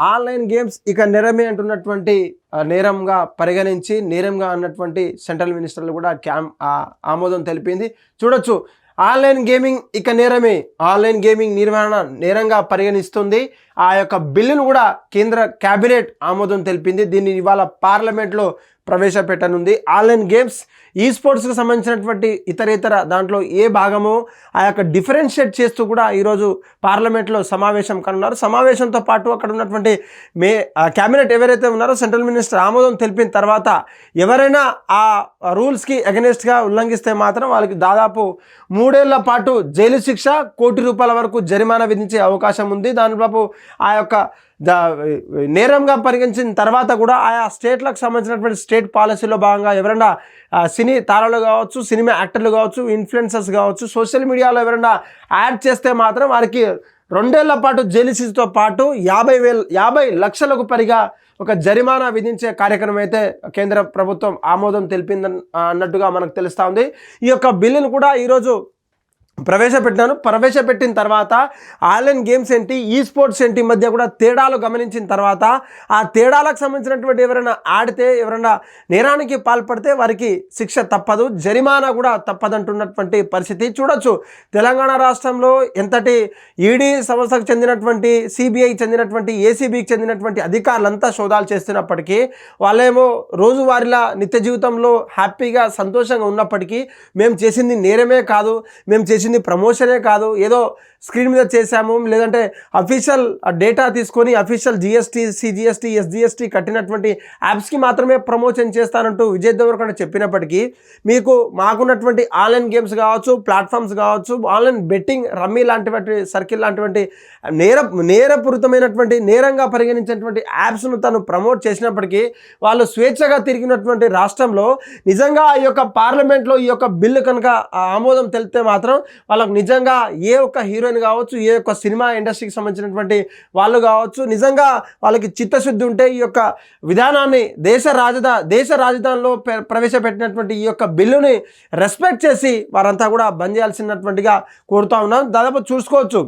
Online games ఇక నేరమే అంటున్నటువంటి నేరంగా పరిగణించి నేరంగా అన్నటువంటి సెంట్రల్ మినిస్టర్లు కూడా క్యామ్ ఆమోదం తెలిపింది. చూడొచ్చు ఆన్లైన్ గేమింగ్ ఇక నేరమే. ఆన్లైన్ గేమింగ్ నిర్వహణ నేరంగా పరిగణిస్తుంది. ఆ యొక్క బిల్లును కూడా కేంద్ర క్యాబినెట్ ఆమోదం తెలిపింది. దీన్ని ఇవాళ పార్లమెంట్లో ప్రవేశపెట్టనుంది. ఆన్లైన్ గేమ్స్ ఈ స్పోర్ట్స్కి సంబంధించినటువంటి ఇతర ఇతర దాంట్లో ఏ భాగమో ఆ యొక్క డిఫరెన్షియేట్ చేస్తూ కూడా ఈరోజు పార్లమెంట్లో సమావేశం కనున్నారు. సమావేశంతో పాటు అక్కడ ఉన్నటువంటి మే క్యాబినెట్ ఎవరైతే ఉన్నారో సెంట్రల్ మినిస్టర్ ఆమోదం తెలిపిన తర్వాత ఎవరైనా ఆ రూల్స్కి అగెనిస్ట్గా ఉల్లంఘిస్తే మాత్రం వాళ్ళకి దాదాపు మూడేళ్ళ పాటు జైలు శిక్ష కోటి రూపాయల వరకు జరిమానా విధించే అవకాశం ఉంది. దానిలోపు ఆ యొక్క నేరంగా పరిగణించిన తర్వాత కూడా ఆయా స్టేట్లకు సంబంధించినటువంటి స్టేట్ పాలసీలో భాగంగా ఎవరైనా సినీ తారలు కావచ్చు సినిమా యాక్టర్లు కావచ్చు ఇన్ఫ్లుయెన్సర్స్ కావచ్చు సోషల్ మీడియాలో ఎవరైనా యాడ్ చేస్తే మాత్రం వారికి రెండేళ్ళ పాటు జైలు శిక్షతో పాటు యాభై వేల యాభై లక్షలకు పైగా ఒక జరిమానా విధించే కార్యక్రమం అయితే కేంద్ర ప్రభుత్వం ఆమోదం తెలిపిందని అన్నట్టుగా మనకు తెలుస్తూ ఉంది. ఈ యొక్క బిల్లును కూడా ఈరోజు ప్రవేశపెట్టాను ప్రవేశపెట్టిన తర్వాత ఆన్లైన్ గేమ్స్ ఏంటి ఈ స్పోర్ట్స్ ఏంటి మధ్య కూడా తేడాలు గమనించిన తర్వాత ఆ తేడాలకు సంబంధించినటువంటి ఎవరైనా ఆడితే ఎవరైనా నేరానికి పాల్పడితే వారికి శిక్ష తప్పదు. జరిమానా కూడా తప్పదంటున్నటువంటి పరిస్థితి చూడొచ్చు. తెలంగాణ రాష్ట్రంలో ఎంతటి ఈడీ సంస్థకు చెందినటువంటి సిబిఐకి చెందినటువంటి ఏసీబీకి చెందినటువంటి అధికారులంతా శోధాలు చేస్తున్నప్పటికీ వాళ్ళేమో రోజువారీలా నిత్య జీవితంలో హ్యాపీగా సంతోషంగా ఉన్నప్పటికీ మేము చేసింది నేరమే కాదు. మేము చేసింది ప్రమోషనే కాదు. ఏదో స్క్రీన్ మీద చేశాము. లేదంటే అఫీషియల్ డేటా తీసుకొని అఫీషియల్ జిఎస్టీ సిజిఎస్టీ ఎస్జిఎస్టీ కట్టినటువంటి యాప్స్కి మాత్రమే ప్రమోషన్ చేస్తానంటూ విజయ్ దేవరకొండ చెప్పినప్పటికీ మీకు మాకున్నటువంటి ఆన్లైన్ గేమ్స్ కావచ్చు ప్లాట్ఫామ్స్ కావచ్చు ఆన్లైన్ బెట్టింగ్ రమ్మీ లాంటివంటి సర్కిల్ లాంటివంటి నేర నేరపూరితమైనటువంటి నేరంగా పరిగణించినటువంటి యాప్స్ను తను ప్రమోట్ చేసినప్పటికీ వాళ్ళు స్వేచ్ఛగా తిరిగినటువంటి రాష్ట్రంలో నిజంగా ఈ యొక్క పార్లమెంట్లో ఈ యొక్క బిల్లు కనుక ఆమోదం తెలిపితే మాత్రం వాళ్ళకు నిజంగా ఏ ఒక్క హీరోయిన్ కావచ్చు ఏ యొక్క సినిమా ఇండస్ట్రీకి సంబంధించినటువంటి వాళ్ళు కావచ్చు నిజంగా వాళ్ళకి చిత్తశుద్ధి ఉంటే ఈ యొక్క విధానాన్ని దేశ రాజధా దేశ రాజధానిలో ప్ర- ప్రవేశపెట్టినటువంటి ఈ యొక్క బిల్లుని రెస్పెక్ట్ చేసి వారంతా కూడా బంద్ చేయాల్సినటువంటిగా కోరుతా ఉన్నాం. దాదాపు చూసుకోవచ్చు.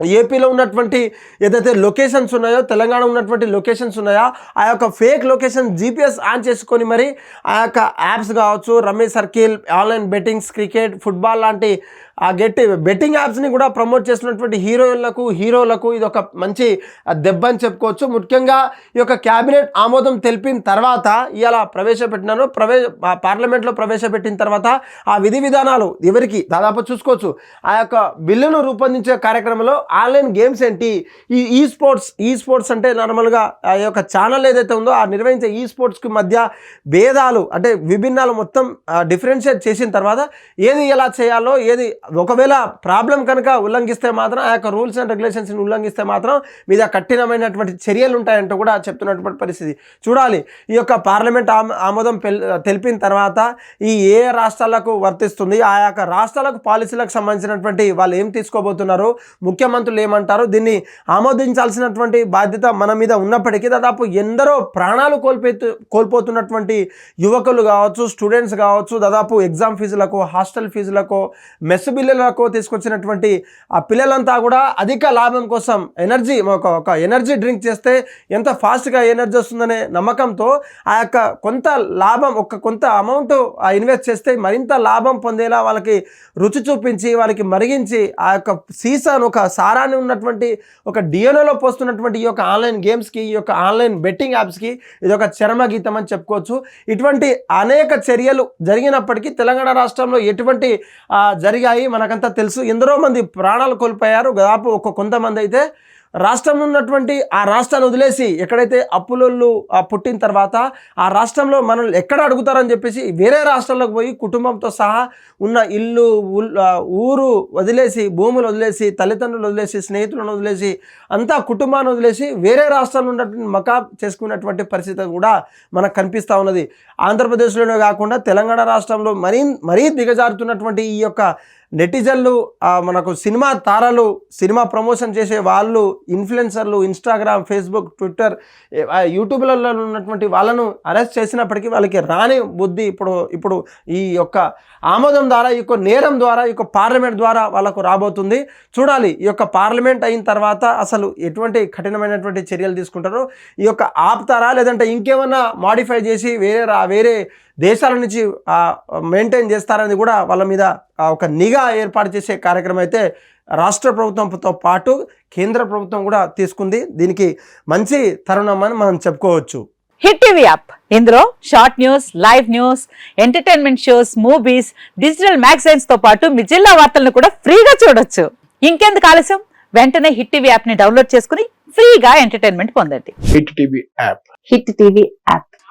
ఏపీలో ఉన్నటువంటి ఏదైతే లొకేషన్స్ ఉన్నాయో తెలంగాణ ఉన్నటువంటి లొకేషన్స్ ఉన్నాయో ఆ యొక్క ఫేక్ లొకేషన్ జీపీఎస్ ఆన్ చేసుకొని మరి ఆ యొక్క యాప్స్ కావచ్చు rummy circle online bettings cricket football లాంటి ఆ గట్టి బెట్టింగ్ యాప్స్ని కూడా ప్రమోట్ చేసినటువంటి హీరోయిన్లకు హీరోలకు ఇది ఒక మంచి దెబ్బ అని చెప్పుకోవచ్చు. ముఖ్యంగా ఈ యొక్క క్యాబినెట్ ఆమోదం తెలిపిన తర్వాత ఇలా ప్రవేశపెట్టినారు. ప్రవే పార్లమెంట్లో ప్రవేశపెట్టిన తర్వాత ఆ విధి విధానాలు ఎవరికి దాదాపు చూసుకోవచ్చు. ఆ యొక్క బిల్లును రూపొందించే కార్యక్రమంలో ఆన్లైన్ గేమ్స్ ఏంటి? ఈ ఈ స్పోర్ట్స్ ఈ స్పోర్ట్స్ అంటే నార్మల్గా ఆ యొక్క ఛానల్ ఏదైతే ఉందో ఆ నిర్వహించే ఈ స్పోర్ట్స్కి మధ్య భేదాలు అంటే విభిన్నాలు మొత్తం డిఫరెన్షియేట్ చేసిన తర్వాత ఏది ఎలా చేయాలో ఏది ఒకవేళ ప్రాబ్లం కనుక ఉల్లంఘిస్తే మాత్రం ఆ యొక్క రూల్స్ అండ్ రెగ్యులేషన్స్ని ఉల్లంఘిస్తే మాత్రం మీద కఠినమైనటువంటి చర్యలు ఉంటాయంటూ కూడా చెప్తున్నటువంటి పరిస్థితి. చూడాలి ఈ యొక్క పార్లమెంట్ ఆమ- ఆమోదం తెలిపిన తర్వాత ఈ ఏ రాష్ట్రాలకు వర్తిస్తుంది ఆ యొక్క రాష్ట్రాలకు పాలసీలకు సంబంధించినటువంటి వాళ్ళు ఏం తీసుకోబోతున్నారు ముఖ్యమంత్రులు ఏమంటారు దీన్ని ఆమోదించాల్సినటువంటి బాధ్యత మన మీద ఉన్నప్పటికీ దాదాపు ఎందరో ప్రాణాలు కోల్పోతు కోల్పోతున్నటువంటి యువకులు కావచ్చు స్టూడెంట్స్ కావచ్చు దాదాపు ఎగ్జామ్ ఫీజులకు హాస్టల్ ఫీజులకు మెస్ బిల్లులకు తీసుకొచ్చినటువంటి ఆ పిల్లలంతా కూడా అధిక లాభం కోసం ఎనర్జీ ఒక ఒక ఎనర్జీ డ్రింక్ చేస్తే ఎంత ఫాస్ట్గా ఎనర్జీ వస్తుందనే నమ్మకంతో ఆ యొక్క కొంత లాభం ఒక కొంత అమౌంట్ ఇన్వెస్ట్ చేస్తే మరింత లాభం పొందేలా వాళ్ళకి రుచి చూపించి వాళ్ళకి మరిగించి ఆ యొక్క సీసాను ఒక సారాన్ని ఉన్నటువంటి ఒక డియోనోలో పోస్తున్నటువంటి ఈ యొక్క ఆన్లైన్ గేమ్స్కి ఈ యొక్క ఆన్లైన్ బెట్టింగ్ యాప్స్కి ఇది ఒక చరమ గీతం అని చెప్పుకోవచ్చు. ఇటువంటి అనేక చర్యలు జరిగినప్పటికీ తెలంగాణ రాష్ట్రంలో ఎటువంటి జరిగాయి మనకంతా తెలుసు. ఎందరో మంది ప్రాణాలు కోల్పోయారు. దాదాపు ఒక కొంతమంది అయితే రాష్ట్రంలో ఉన్నటువంటి ఆ రాష్ట్రాన్ని వదిలేసి ఎక్కడైతే అప్పులోళ్ళు పుట్టిన తర్వాత ఆ రాష్ట్రంలో మనల్ని ఎక్కడ అడుగుతారని చెప్పేసి వేరే రాష్ట్రాలకు పోయి కుటుంబంతో సహా ఉన్న ఇల్లు ఊరు వదిలేసి భూములు వదిలేసి తల్లిదండ్రులు వదిలేసి స్నేహితులను వదిలేసి అంతా కుటుంబాన్ని వదిలేసి వేరే రాష్ట్రంలో ఉన్నటువంటి మకా చేసుకున్నటువంటి పరిస్థితి కూడా మనకు కనిపిస్తూ ఉన్నది. ఆంధ్రప్రదేశ్లోనే కాకుండా తెలంగాణ రాష్ట్రంలో మరీ మరీ దిగజారుతున్నటువంటి ఈ యొక్క నెటిజన్లు మనకు సినిమా తారలు సినిమా ప్రమోషన్ చేసే వాళ్ళు ఇన్ఫ్లుయెన్సర్లు ఇన్స్టాగ్రామ్ ఫేస్బుక్ ట్విట్టర్ ఆ, యూట్యూబ్లలో ఉన్నటువంటి వాళ్ళను అరెస్ట్ చేసినప్పటికీ వాళ్ళకి రాని బుద్ధి ఇప్పుడు ఇప్పుడు ఈ యొక్క ఆమోదం ద్వారా ఈ యొక్క నేరం ద్వారా ఈ యొక్క పార్లమెంట్ ద్వారా వాళ్ళకు రాబోతుంది. చూడాలి ఈ యొక్క పార్లమెంట్ అయిన తర్వాత అసలు ఎటువంటి కఠినమైనటువంటి చర్యలు తీసుకుంటారో ఈ యొక్క ఆపుతారా లేదంటే ఇంకేమన్నా మాడిఫై చేసి వేరే రా- వేరే దేశాల నుంచి మెయింటైన్ చేస్తారని కూడా వాళ్ళ మీద ఒక నిఘా ఏర్పాటు చేసే కార్యక్రమం అయితే రాష్ట్ర ప్రభుత్వంతో పాటు కేంద్ర ప్రభుత్వం కూడా తీసుకుంది. దీనికి మంచి తరుణం అని మనం చెప్పుకోవచ్చు. Hit TV app. ఇందులో short news live news entertainment shows movies digital మ్యాగజైన్స్తో పాటు మీ జిల్లా వార్తలను కూడా ఫ్రీగా చూడొచ్చు. ఇంకెందుకు ఆలస్యం? వెంటనే హిట్ టీవీ యాప్ని డౌన్లోడ్ చేసుకుని ఫ్రీగా ఎంటర్టైన్మెంట్ పొందండి. Hit TV app. Hit TV app.